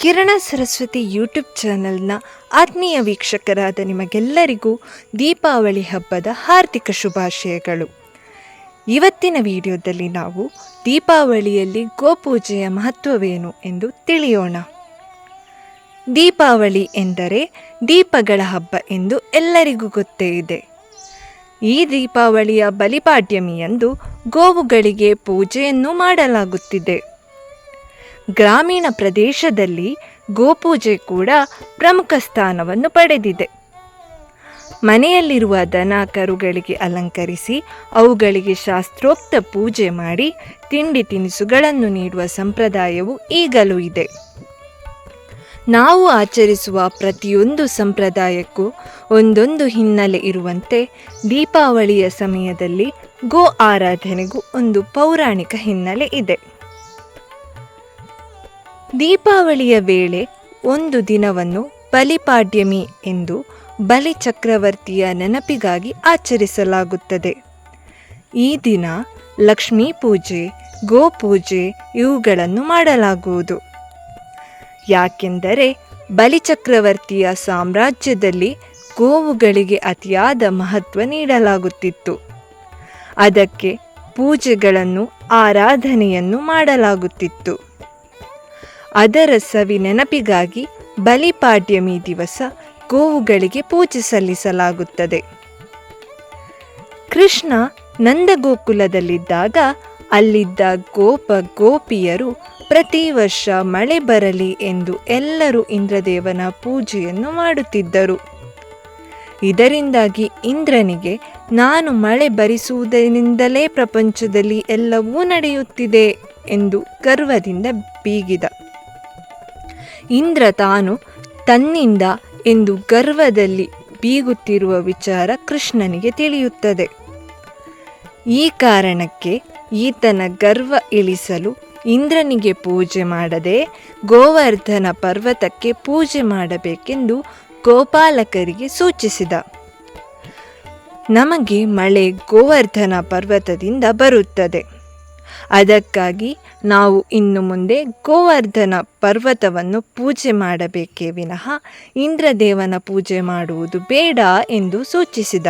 ಕಿರಣ Saraswati YouTube ಚಾನೆಲ್ನ ಆತ್ಮೀಯ ವೀಕ್ಷಕರಾದ ನಿಮಗೆಲ್ಲರಿಗೂ ದೀಪಾವಳಿ ಹಬ್ಬದ ಹಾರ್ದಿಕ ಶುಭಾಶಯಗಳು. ಇವತ್ತಿನ ವಿಡಿಯೋದಲ್ಲಿ ನಾವು ದೀಪಾವಳಿಯಲ್ಲಿ ಗೋಪೂಜೆಯ ಮಹತ್ವವೇನು ಎಂದು ತಿಳಿಯೋಣ. ದೀಪಾವಳಿ ಎಂದರೆ ದೀಪಗಳ ಹಬ್ಬ ಎಂದು ಎಲ್ಲರಿಗೂ ಗೊತ್ತೇ ಇದೆ. ಈ ದೀಪಾವಳಿಯ ಬಲಿಪಾಡ್ಯಮಿಯಂದು ಗೋವುಗಳಿಗೆ ಪೂಜೆಯನ್ನು ಮಾಡಲಾಗುತ್ತಿದೆ. ಗ್ರಾಮೀಣ ಪ್ರದೇಶದಲ್ಲಿ ಗೋಪೂಜೆ ಕೂಡ ಪ್ರಮುಖ ಸ್ಥಾನವನ್ನು ಪಡೆದಿದೆ. ಮನೆಯಲ್ಲಿರುವ ದನ ಕರುಗಳಿಗೆ ಅಲಂಕರಿಸಿ ಅವುಗಳಿಗೆ ಶಾಸ್ತ್ರೋಕ್ತ ಪೂಜೆ ಮಾಡಿ ತಿಂಡಿ ತಿನಿಸುಗಳನ್ನು ನೀಡುವ ಸಂಪ್ರದಾಯವು ಈಗಲೂ ಇದೆ. ನಾವು ಆಚರಿಸುವ ಪ್ರತಿಯೊಂದು ಸಂಪ್ರದಾಯಕ್ಕೂ ಒಂದೊಂದು ಹಿನ್ನೆಲೆ ಇರುವಂತೆ ದೀಪಾವಳಿಯ ಸಮಯದಲ್ಲಿ ಗೋ ಆರಾಧನೆಗೂ ಒಂದು ಪೌರಾಣಿಕ ಹಿನ್ನೆಲೆ ಇದೆ. ದೀಪಾವಳಿಯ ವೇಳೆ ಒಂದು ದಿನವನ್ನು ಬಲಿಪಾಡ್ಯಮಿ ಎಂದು ಬಲಿ ಚಕ್ರವರ್ತಿಯ ನೆನಪಿಗಾಗಿ ಆಚರಿಸಲಾಗುತ್ತದೆ. ಈ ದಿನ ಲಕ್ಷ್ಮೀ ಪೂಜೆ ಗೋಪೂಜೆ ಇವುಗಳನ್ನು ಮಾಡಲಾಗುವುದು. ಯಾಕೆಂದರೆ ಬಲಿಚಕ್ರವರ್ತಿಯ ಸಾಮ್ರಾಜ್ಯದಲ್ಲಿ ಗೋವುಗಳಿಗೆ ಅತಿಯಾದ ಮಹತ್ವ ನೀಡಲಾಗುತ್ತಿತ್ತು. ಅದಕ್ಕೆ ಪೂಜೆಗಳನ್ನು, ಆರಾಧನೆಯನ್ನು ಮಾಡಲಾಗುತ್ತಿತ್ತು. ಅದರ ಸವಿ ನೆನಪಿಗಾಗಿ ಬಲಿಪಾಡ್ಯಮಿ ದಿವಸ ಗೋವುಗಳಿಗೆ ಪೂಜೆ ಸಲ್ಲಿಸಲಾಗುತ್ತದೆ. ಕೃಷ್ಣ ನಂದಗೋಕುಲದಲ್ಲಿದ್ದಾಗ ಅಲ್ಲಿದ್ದ ಗೋಪ ಗೋಪಿಯರು ಪ್ರತಿ ವರ್ಷ ಮಳೆ ಬರಲಿ ಎಂದು ಎಲ್ಲರೂ ಇಂದ್ರದೇವನ ಪೂಜೆಯನ್ನು ಮಾಡುತ್ತಿದ್ದರು. ಇದರಿಂದಾಗಿ ಇಂದ್ರನಿಗೆ, ನಾನು ಮಳೆ ಬರಿಸುವುದರಿಂದಲೇ ಪ್ರಪಂಚದಲ್ಲಿ ಎಲ್ಲವೂ ನಡೆಯುತ್ತಿದೆ ಎಂದು ಗರ್ವದಿಂದ ಬೀಗಿದ. ಇಂದ್ರ ತಾನು ತನ್ನಿಂದ ಎಂದು ಗರ್ವದಲ್ಲಿ ಬೀಗುತ್ತಿರುವ ವಿಚಾರ ಕೃಷ್ಣನಿಗೆ ತಿಳಿಯುತ್ತದೆ. ಈ ಕಾರಣಕ್ಕೆ ಈತನ ಗರ್ವ ಇಳಿಸಲು ಇಂದ್ರನಿಗೆ ಪೂಜೆ ಮಾಡದೆ ಗೋವರ್ಧನ ಪರ್ವತಕ್ಕೆ ಪೂಜೆ ಮಾಡಬೇಕೆಂದು ಗೋಪಾಲಕರಿಗೆ ಸೂಚಿಸಿದ. ನಮಗೆ ಮಳೆ ಗೋವರ್ಧನ ಪರ್ವತದಿಂದ ಬರುತ್ತದೆ. ಅದಕ್ಕಾಗಿ ನಾವು ಇನ್ನು ಮುಂದೆ ಗೋವರ್ಧನ ಪರ್ವತವನ್ನು ಪೂಜೆ ಮಾಡಬೇಕೇ ವಿನಃ ಇಂದ್ರದೇವನ ಪೂಜೆ ಮಾಡುವುದು ಬೇಡ ಎಂದು ಸೂಚಿಸಿದ.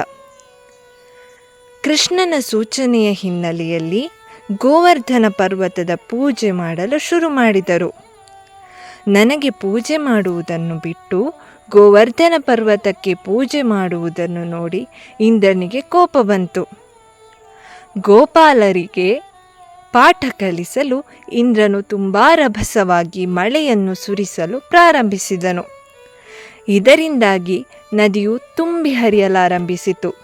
ಕೃಷ್ಣನ ಸೂಚನೆಯ ಹಿನ್ನೆಲೆಯಲ್ಲಿ ಗೋವರ್ಧನ ಪರ್ವತದ ಪೂಜೆ ಮಾಡಲು ಶುರು ಮಾಡಿದರು. ನನಗೆ ಪೂಜೆ ಮಾಡುವುದನ್ನು ಬಿಟ್ಟು ಗೋವರ್ಧನ ಪರ್ವತಕ್ಕೆ ಪೂಜೆ ಮಾಡುವುದನ್ನು ನೋಡಿ ಇಂದ್ರನಿಗೆ ಕೋಪ ಬಂತು. ಗೋಪಾಲರಿಗೆ ಪಾಠ ಕಲಿಸಲು ಇಂದ್ರನು ತುಂಬ ರಭಸವಾಗಿ ಮಳೆಯನ್ನು ಸುರಿಸಲು ಪ್ರಾರಂಭಿಸಿದನು. ಇದರಿಂದಾಗಿ ನದಿಯು ತುಂಬಿ ಹರಿಯಲಾರಂಭಿಸಿತು.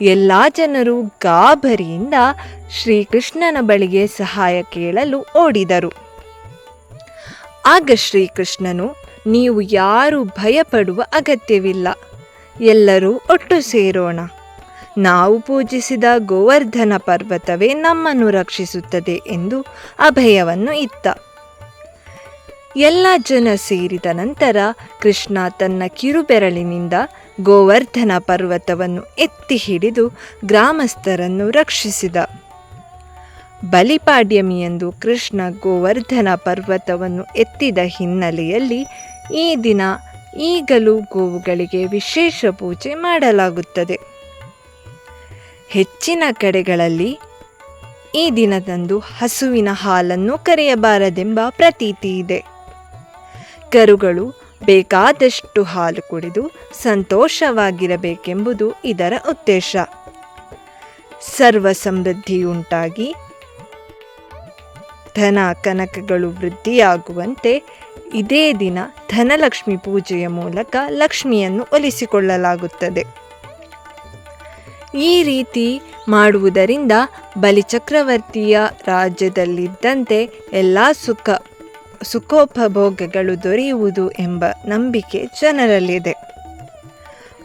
ಎಲ್ಲ ಜನರು ಗಾಬರಿಯಿಂದ ಶ್ರೀಕೃಷ್ಣನ ಬಳಿಗೆ ಸಹಾಯ ಕೇಳಲು ಓಡಿದರು. ಆಗ ಶ್ರೀಕೃಷ್ಣನು, ನೀವು ಯಾರು ಭಯಪಡುವ ಅಗತ್ಯವಿಲ್ಲ. ಎಲ್ಲರೂ ಒಟ್ಟು ಸೇರೋಣ. ನಾವು ಪೂಜಿಸಿದ ಗೋವರ್ಧನ ಪರ್ವತವೇ ನಮ್ಮನ್ನು ರಕ್ಷಿಸುತ್ತದೆ ಎಂದು ಅಭಯವನ್ನು ಇತ್ತ. ಎಲ್ಲ ಜನ ಸೇರಿದ ನಂತರ ಕೃಷ್ಣ ತನ್ನ ಕಿರುಬೆರಳಿನಿಂದ ಗೋವರ್ಧನ ಪರ್ವತವನ್ನು ಎತ್ತಿ ಹಿಡಿದು ಗ್ರಾಮಸ್ಥರನ್ನು ರಕ್ಷಿಸಿದ. ಬಲಿಪಾಡ್ಯಮಿಯಂದು ಕೃಷ್ಣ ಗೋವರ್ಧನ ಪರ್ವತವನ್ನು ಎತ್ತಿದ ಹಿನ್ನೆಲೆಯಲ್ಲಿ ಈ ದಿನ ಈಗಲೂ ಗೋವುಗಳಿಗೆ ವಿಶೇಷ ಪೂಜೆ ಮಾಡಲಾಗುತ್ತದೆ. ಹೆಚ್ಚಿನ ಕಡೆಗಳಲ್ಲಿ ಈ ದಿನದಂದು ಹಸುವಿನ ಹಾಲನ್ನು ಕರೆಯಬಾರದೆಂಬ ಪ್ರತೀತಿ ಇದೆ. ಕರುಗಳು ಬೇಕಾದಷ್ಟು ಹಾಲು ಕುಡಿದು ಸಂತೋಷವಾಗಿರಬೇಕೆಂಬುದು ಇದರ ಉದ್ದೇಶ. ಸರ್ವ ಸಮೃದ್ಧಿಯುಂಟಾಗಿ ಧನ ಕನಕಗಳು ವೃದ್ಧಿಯಾಗುವಂತೆ ಇದೇ ದಿನ ಧನಲಕ್ಷ್ಮಿ ಪೂಜೆಯ ಮೂಲಕ ಲಕ್ಷ್ಮಿಯನ್ನು ಒಲಿಸಿಕೊಳ್ಳಲಾಗುತ್ತದೆ. ಈ ರೀತಿ ಮಾಡುವುದರಿಂದ ಬಲಿಚಕ್ರವರ್ತಿಯ ರಾಜ್ಯದಲ್ಲಿದ್ದಂತೆ ಎಲ್ಲ ಸುಖ, ಸುಖೋಪಭೋಗಗಳು ದೊರೆಯುವುದು ಎಂಬ ನಂಬಿಕೆ ಜನರಲ್ಲಿದೆ.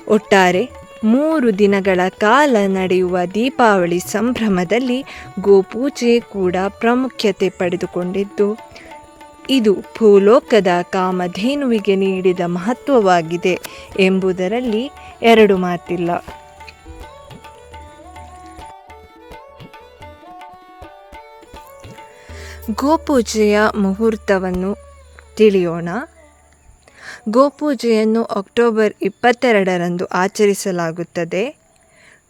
ಒಟ್ಟಾರೆ ಮೂರು ದಿನಗಳ ಕಾಲ ನಡೆಯುವ ದೀಪಾವಳಿ ಸಂಭ್ರಮದಲ್ಲಿ ಗೋಪೂಜೆ ಕೂಡ ಪ್ರಾಮುಖ್ಯತೆ ಪಡೆದುಕೊಂಡಿದ್ದು, ಇದು ಭೂಲೋಕದ ಕಾಮಧೇನುವಿಗೆ ನೀಡಿದ ಮಹತ್ವವಾಗಿದೆ ಎಂಬುದರಲ್ಲಿ ಎರಡು ಮಾತಿಲ್ಲ. ಗೋಪೂಜೆಯ ಮುಹೂರ್ತವನ್ನು ತಿಳಿಯೋಣ. ಗೋಪೂಜೆಯನ್ನು ಅಕ್ಟೋಬರ್ ಇಪ್ಪತ್ತೆರಡರಂದು ಆಚರಿಸಲಾಗುತ್ತದೆ.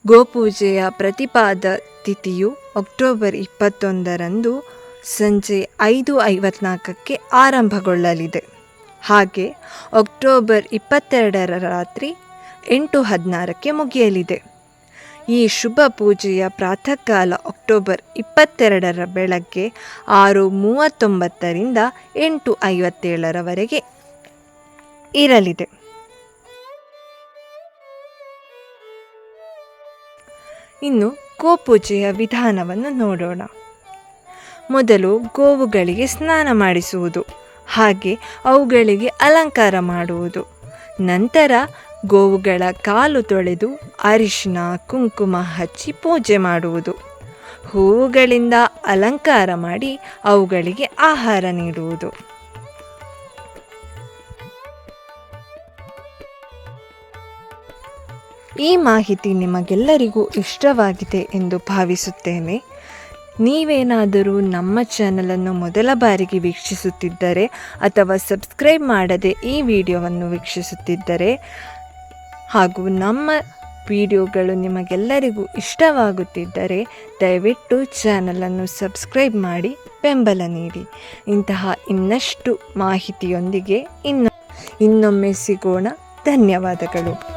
ಗೋಪೂಜೆಯ ಪ್ರತಿಪಾದ ತಿಥಿಯು ಅಕ್ಟೋಬರ್ ಇಪ್ಪತ್ತೊಂದರಂದು ಸಂಜೆ ಐದು ಐವತ್ನಾಲ್ಕಕ್ಕೆ ಆರಂಭಗೊಳ್ಳಲಿದೆ. ಹಾಗೆ ಅಕ್ಟೋಬರ್ ಇಪ್ಪತ್ತೆರಡರ ರಾತ್ರಿ ಎಂಟು ಹದಿನಾರಕ್ಕೆ ಮುಗಿಯಲಿದೆ. ಈ ಶುಭ ಪೂಜೆಯ ಪ್ರಾತಃ ಕಾಲ ಅಕ್ಟೋಬರ್ ಇಪ್ಪತ್ತೆರಡರ ಬೆಳಗ್ಗೆ ಆರು ಮೂವತ್ತೊಂಬತ್ತರಿಂದ ಎಂಟು ಐವತ್ತೇಳರವರೆಗೆ ಇರಲಿದೆ. ಇನ್ನು ಗೋಪೂಜೆಯ ವಿಧಾನವನ್ನು ನೋಡೋಣ. ಮೊದಲು ಗೋವುಗಳಿಗೆ ಸ್ನಾನ ಮಾಡಿಸುವುದು, ಹಾಗೆ ಅವುಗಳಿಗೆ ಅಲಂಕಾರ ಮಾಡುವುದು. ನಂತರ ಗೋವುಗಳ ಕಾಲು ತೊಳೆದು ಅರಿಶಿನ, ಕುಂಕುಮ ಹಚ್ಚಿ ಪೂಜೆ ಮಾಡುವುದು. ಹೂವುಗಳಿಂದ ಅಲಂಕಾರ ಮಾಡಿ ಅವುಗಳಿಗೆ ಆಹಾರ ನೀಡುವುದು. ಈ ಮಾಹಿತಿ ನಿಮಗೆಲ್ಲರಿಗೂ ಇಷ್ಟವಾಗಿದೆ ಎಂದು ಭಾವಿಸುತ್ತೇನೆ. ನೀವೇನಾದರೂ ನಮ್ಮ ಚಾನಲನ್ನು ಮೊದಲ ಬಾರಿಗೆ ವೀಕ್ಷಿಸುತ್ತಿದ್ದರೆ ಅಥವಾ ಸಬ್ಸ್ಕ್ರೈಬ್ ಮಾಡದೆ ಈ ವಿಡಿಯೋವನ್ನು ವೀಕ್ಷಿಸುತ್ತಿದ್ದರೆ ಹಾಗೂ ನಮ್ಮ ವಿಡಿಯೋಗಳು ನಿಮಗೆಲ್ಲರಿಗೂ ಇಷ್ಟವಾಗುತ್ತಿದ್ದರೆ ದಯವಿಟ್ಟು ಚಾನಲನ್ನು ಸಬ್ಸ್ಕ್ರೈಬ್ ಮಾಡಿ ಬೆಂಬಲ ನೀಡಿ. ಇಂತಹ ಇನ್ನಷ್ಟು ಮಾಹಿತಿಯೊಂದಿಗೆ ಇನ್ನು ಇನ್ನೊಮ್ಮೆ ಸಿಗೋಣ. ಧನ್ಯವಾದಗಳು.